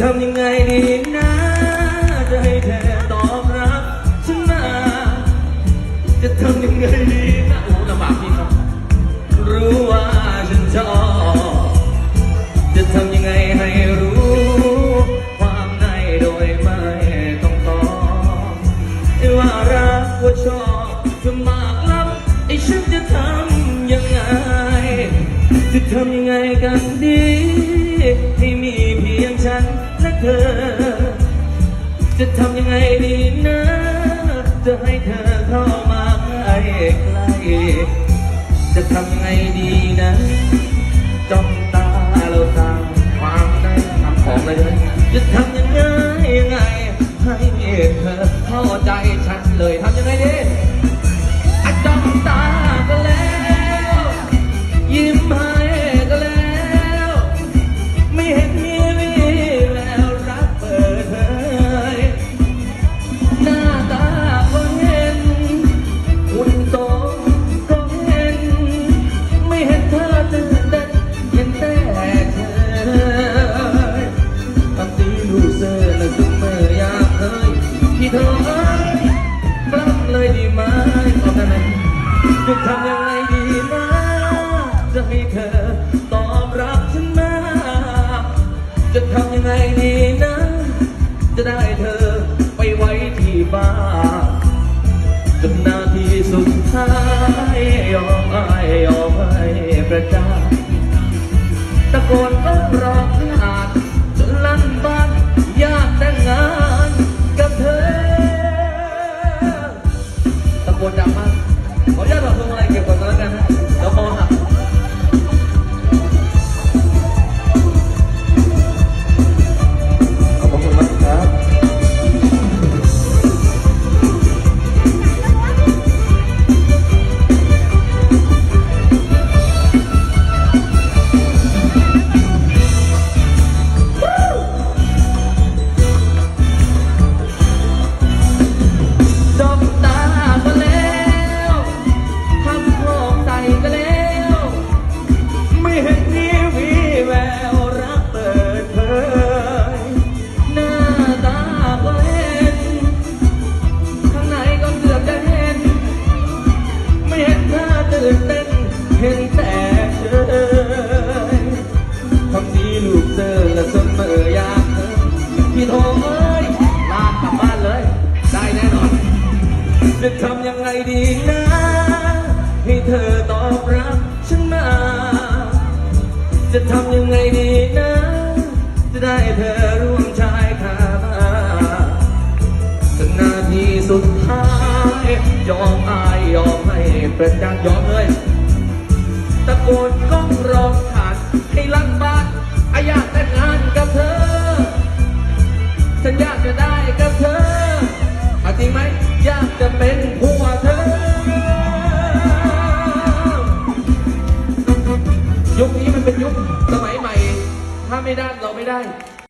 ทำยังไงดีนะ จะให้เธอตอบรับฉันมาจะทำยังไงดีนะโอ้ลำบากพี่ครับรู้ว่าฉันชอบจะทำยังไงให้รู้ ความในโดยไม่ต้องตอบว่ารักว่าชอบเธอมากล้ำไอ้ฉันจะทำยังไง จะทำยังไงกันดีให้มี เธอ จะทำยังไงดีนะ จะให้เธอเข้ามาใกล้ใกล้จะทำยังไงดีนะจ้อง จะทำยังไงดีนะ จะให้เธอตอบรับฉันมา จะทำยังไงดีนะ จะได้เธอไปไว้ที่บ้านจนนาทีสุดท้ายยอมให้ยอมให้ประจานตะโกนก็ร้องขาดจนลั่นบ้านอยากแต่งงานกับเธอตะโกนดังมากขออนุญาต ไม่เห็นมีวีแววรักเปิดเผยหน้าตาก็เห็น ข้างในก็เกือบจะเห็น ไม่เห็นเธอตื่นเต้นเห็นแต่เธอทำดีลูกเธอและเสมออยากเธอพี่โทเอ้ยลากกลับบ้านเลย ได้แน่นอน จะทำยังไงดีนะ ให้เธอตอบรับ จะทำยังไงดีนะ จะได้เธอร่วมชายคามาจนนาทีสุดท้าย ยอมอายยอมให้เป็นจังยอมเลย ตะโกนก้องร้องขาดให้ลั่นบ้านออยากแต่งงานกับเธอ ฉันอยากจะได้ ถ้าไม่ได้เราไม่ได้